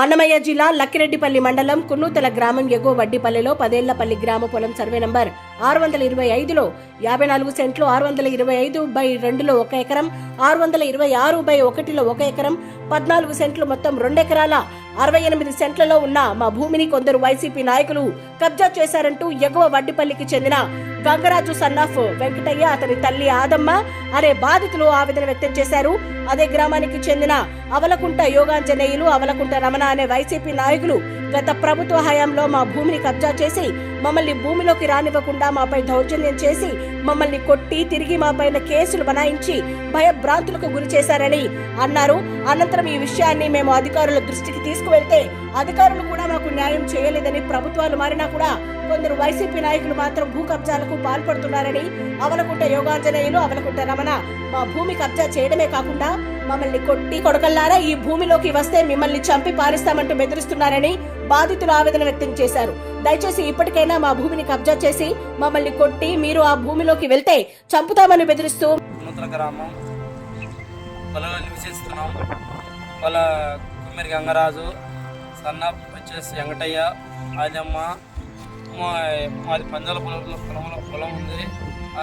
అన్నమయ్య జిల్లా లక్కిరెడ్డిపల్లి మండలం కున్నూతల గ్రామం ఎగువ వడ్డిపల్లిలో పదేళ్ళపల్లి గ్రామ పొలం సర్వే నంబర్ ఆరు వందల ఇరవై ఐదులో యాభై నాలుగు సెంట్లు ఆరు వందల ఇరవై ఐదు బై రెండులో ఒక ఎకరం ఆరు వందల ఇరవై ఆరు బై ఒకటిలో ఒక ఎకరం పద్నాలుగు సెంట్లు మొత్తం రెండెకరాల అరవై ఎనిమిది సెంట్లలో ఉన్న మా భూమిని కొందరు వైసీపీ నాయకులు కబ్జా చేశారంటూ ఎగువ వడ్డిపల్లికి చెందిన గంగరాజు సన్నాఫ్ వెంకటయ్య అతని తల్లి ఆదమ్మ అనే బాధితులు ఆవేదన వ్యక్తం చేశారు. అదే గ్రామానికి చెందిన అవలకుంట యోగాంజనేయులు అవలకుంట రమణ అనే వైసీపీ నాయకులు గత ప్రభుత్వ హయాంలో మా భూమిని కబ్జా చేసి మమ్మల్ని భూమిలోకి రానివ్వకుండా మాపై దౌర్జన్యం చేసి మమ్మల్ని కొట్టి తిరిగి మాపైన కేసులు బనాయించి భయభ్రాంతులకు గురి చేశారని అన్నారు. అనంతరం ఈ విషయాన్ని మేము అధికారుల దృష్టికి తీసుకువెళ్తే అధికారులు కూడా మాకు న్యాయం చేయలేదని ప్రభుత్వాలు మారినా కూడా కొందరు వైసీపీ నాయకులు మాత్రం భూ కబ్జాలకు పాల్పడుతున్నారని అవలకుంట యోగాంజనేయులు అవలకుంట రమణ మా భూమి కబ్జా చేయడమే కాకుండా మమ్మల్ని కొట్టి కొడకల్లారా ఈ భూమిలోకి వస్తే మిమ్మల్ని చంపి పారిస్తామంటూ బెదిరిస్తున్నారని బాధితులు ఆవేదన వ్యక్తం చేశారు. దయచేసి ఇప్పటికైనా మా భూమిని కబ్జా చేసి మమ్మల్ని కొట్టి మీరు ఆ భూమిలోకి వెళ్తే చంపుతామని బెదిరిస్తూ వాళ్ళ కుమ్మరి గంగరాజు సన్న వచ్చేసి వెంకటయ్య ఆదమ్మ మా మాది పంజాల పొలంలో పొలంలో పొలం ఉంది.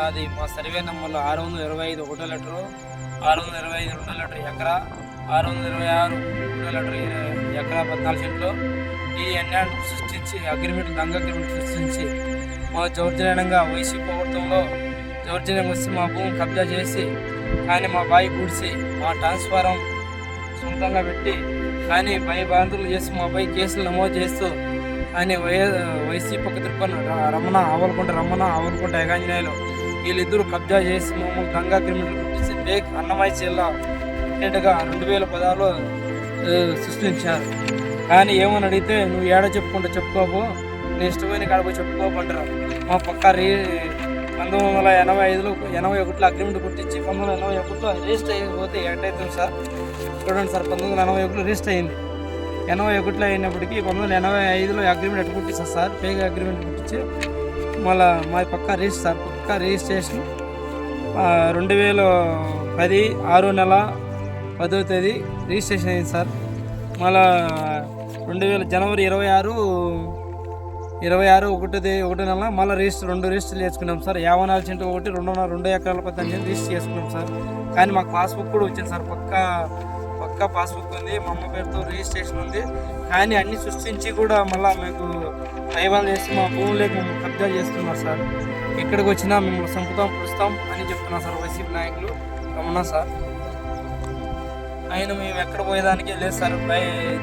అది మా సర్వే నెంబర్లో ఆరు వందల ఇరవై ఐదు ఒకటో లీటరు ఆరు వందల ఇరవై ఐదు రెండో లీటర్ ఎకరా ఆరు వందల ఇరవై ఆరు రెండో లీటర్ ఎకరా పద్నాలుగు సెంట్లు. ఈ ఎన్ఆర్ సృష్టించి అగ్రిమెంట్ దంగ అగ్రిమెంట్ సృష్టించి మా దౌర్జన్యంగా వైసీపీ ప్రభుత్వంలో దౌర్జన్యం వచ్చి మా భూమి కబ్జా చేసి కానీ మా బావి పూడ్చి మా ట్రాన్స్ఫారం సొంతంగా పెట్టి కానీ భయభ్రాంతులు చేసి మా పై కేసులు నమోదు చేస్తూ కానీ వై వైసీపీ పక్క తిరుపతి రమణ ఆవలకుంట రమణ ఆవలకుంట ఏకాంజనేయులు వీళ్ళిద్దరూ కబ్జా చేసి మమ్మల్ని దంగా క్రిమినల్ గుర్తించి బేక్ అన్నమయ్య జిల్లా పుట్టినట్టుగా రెండు వేల పదాలు సృష్టించారు. కానీ ఏమని అడిగితే నువ్వు ఏడ చెప్పుకుంటా చెప్పుకోపు నీ ఇష్టమైన కాడపోయి చెప్పుకోమంటారు మా పక్క రీ పంతొమ్మిది వందల ఎనభై ఐదులో ఎనభై ఒకటిలో అగ్రిమెంట్ పుట్టించి పంతొమ్మిది వందల ఎనభై ఒకటిలో రిజిస్టర్ అయిపోతే ఎటవుతుంది సార్. చూడండి సార్ పంతొమ్మిది వందల ఎనభై ఒకటిలో రిజిస్టర్ అయింది. ఎనభై ఒకటిలో అయినప్పటికీ పంతొమ్మిది వందల ఎనభై ఐదులో అగ్రిమెంట్ ఎట్టు పుట్టిస్తారు సార్. పేగ అగ్రిమెంట్ పుట్టించి మళ్ళీ మా పక్క రిజిస్టర్ సార్ పక్క రిజిస్ట్రేషన్. రెండు వేల పది ఆరో నెల పదో తేదీ రిజిస్ట్రేషన్ అయింది సార్. మళ్ళా రెండు వేల జనవరి ఇరవై ఆరు ఇరవై ఆరు ఒకటిది ఒకటి నెల మళ్ళీ రిజిస్టర్ రెండు రిజిస్టర్ చేసుకున్నాం సార్. యాభై నాలుగు ఒకటి రెండు రెండు ఎకరాల పద్దెనిమిది రిజిస్టర్ చేసుకున్నాం సార్. కానీ మాకు పాస్బుక్ కూడా వచ్చింది సార్. పక్క పక్క పాస్బుక్ ఉంది. మా అమ్మ పేరుతో రిజిస్ట్రేషన్ ఉంది. కానీ అన్ని సృష్టించి కూడా మళ్ళీ మీకు దైవాలు చేసి మా భూములేకి మమ్మల్ని కబ్జా చేస్తున్నారు సార్. ఎక్కడికి వచ్చినా మిమ్మల్ని చంపుతాం పుడుస్తాం అని చెప్తున్నారు సార్ వైసీపీ నాయకులు. రమణ సార్. ఆయన మేము ఎక్కడ పోయేదానికి లేదు సార్.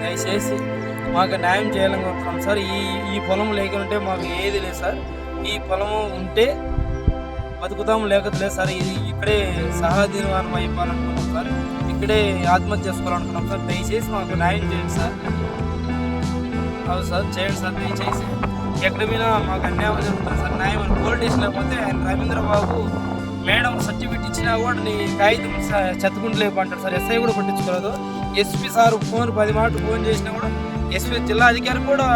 దయచేసి మాకు న్యాయం చేయాలనుకుంటున్నాం సార్ ఈ ఈ పొలం లేకుంటే మాకు ఏది లేదు సార్. ఈ పొలము ఉంటే బతుకుతాం లేకపోతే సార్. ఇది ఇక్కడే సహాధీనం అయిపోవాలనుకున్నాం సార్. ఇక్కడే ఆత్మహత్య చేసుకోవాలనుకున్నాం సార్. దయచేసి మాకు న్యాయం చేయండి సార్. అవును సార్ చేయండి సార్ దయచేసి. ఎక్కడ మీద మాకు అన్యాయం జరుగుతుంది సార్. న్యాయం అని పోలీస్ స్టేషన్ లేకపోతే ఆయన రవీంద్రబాబు మేడం సర్టిఫికెట్ ఇచ్చినా కూడా నీ కాగితం చెత్తకుండా అంటారు సార్. ఎస్ఐ కూడా పట్టించుకోలేదు. ఎస్పీ సార్ ఫోన్ పది మాటలు ఫోన్ చేసినా కూడా ఎస్పీ జిల్లా అధికారి కూడా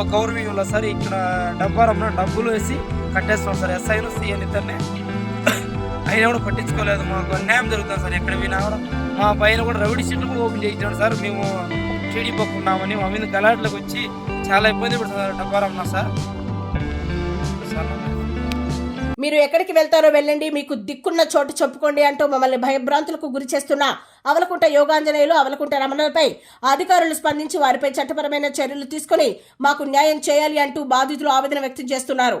ఒక గౌరవం ఉన్నా సార్ ఇక్కడ డబ్బారంలో డబ్బులు వేసి కట్టేస్తాం సార్. ఎస్ఐను సీఎన్ ఇద్దరిని. అయినా కూడా పట్టించుకోలేదు. మాకు అన్యాయం జరుగుతుంది సార్. ఎక్కడ పోయినా కూడా మా పైన కూడా రౌడీ సీట్లు కూడా ఓపెన్ చేయించాడు సార్. మేము టీడీపీ ఉన్నామని మా మీద గలాట్లకు వచ్చి చాలా ఇబ్బంది పడుతుంది సార్ డబ్బారమ్మ సార్ సార్. మీరు ఎక్కడికి వెళ్తారో వెళ్ళండి మీకు దిక్కున్న చోటు చెప్పుకోండి అంటూ మమ్మల్ని భయభ్రాంతులకు గురి చేస్తున్న అవలకుంట యోగాంజనేయులు అవలకుంట రమణలపై అధికారులు స్పందించి వారిపై చట్టపరమైన చర్యలు తీసుకుని మాకు న్యాయం చేయాలి అంటూ బాధితులు ఆవేదన వ్యక్తం చేస్తున్నారు.